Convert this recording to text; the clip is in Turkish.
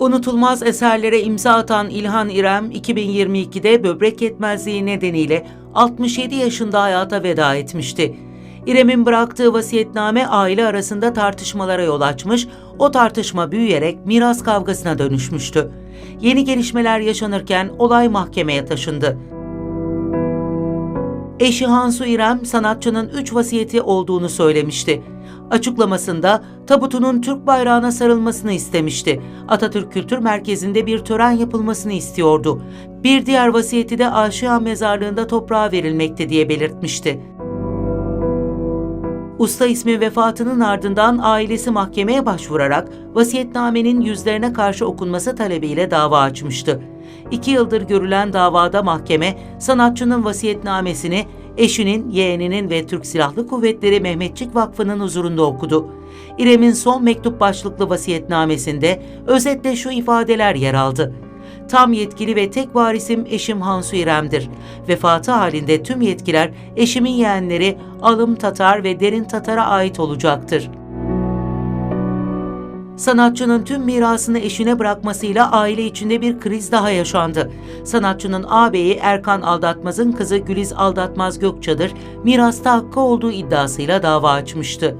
Unutulmaz eserlere imza atan İlhan İrem, 2022'de böbrek yetmezliği nedeniyle 67 yaşında hayata veda etmişti. İrem'in bıraktığı vasiyetname aile arasında tartışmalara yol açmış, o tartışma büyüyerek miras kavgasına dönüşmüştü. Yeni gelişmeler yaşanırken olay mahkemeye taşındı. Eşi Hansu İrem sanatçının üç vasiyeti olduğunu söylemişti. Açıklamasında tabutunun Türk bayrağına sarılmasını istemişti. Atatürk Kültür Merkezi'nde bir tören yapılmasını istiyordu. Bir diğer vasiyeti de Aşiyan Mezarlığı'nda toprağa verilmekte diye belirtmişti. Usta ismi vefatının ardından ailesi mahkemeye başvurarak vasiyetnamenin yüzlerine karşı okunması talebiyle dava açmıştı. İki yıldır görülen davada mahkeme sanatçının vasiyetnamesini eşinin, yeğeninin ve Türk Silahlı Kuvvetleri Mehmetçik Vakfı'nın huzurunda okudu. İrem'in son mektup başlıklı vasiyetnamesinde özetle şu ifadeler yer aldı. Tam yetkili ve tek varisim eşim Hansu İrem'dir. Vefatı halinde tüm yetkiler eşimin yeğenleri Alım Tatar ve Derin Tatar'a ait olacaktır. Sanatçının tüm mirasını eşine bırakmasıyla aile içinde bir kriz daha yaşandı. Sanatçının ağabeyi Erkan Aldatmaz'ın kızı Güliz Aldatmaz Gökçadır mirasta hakkı olduğu iddiasıyla dava açmıştı.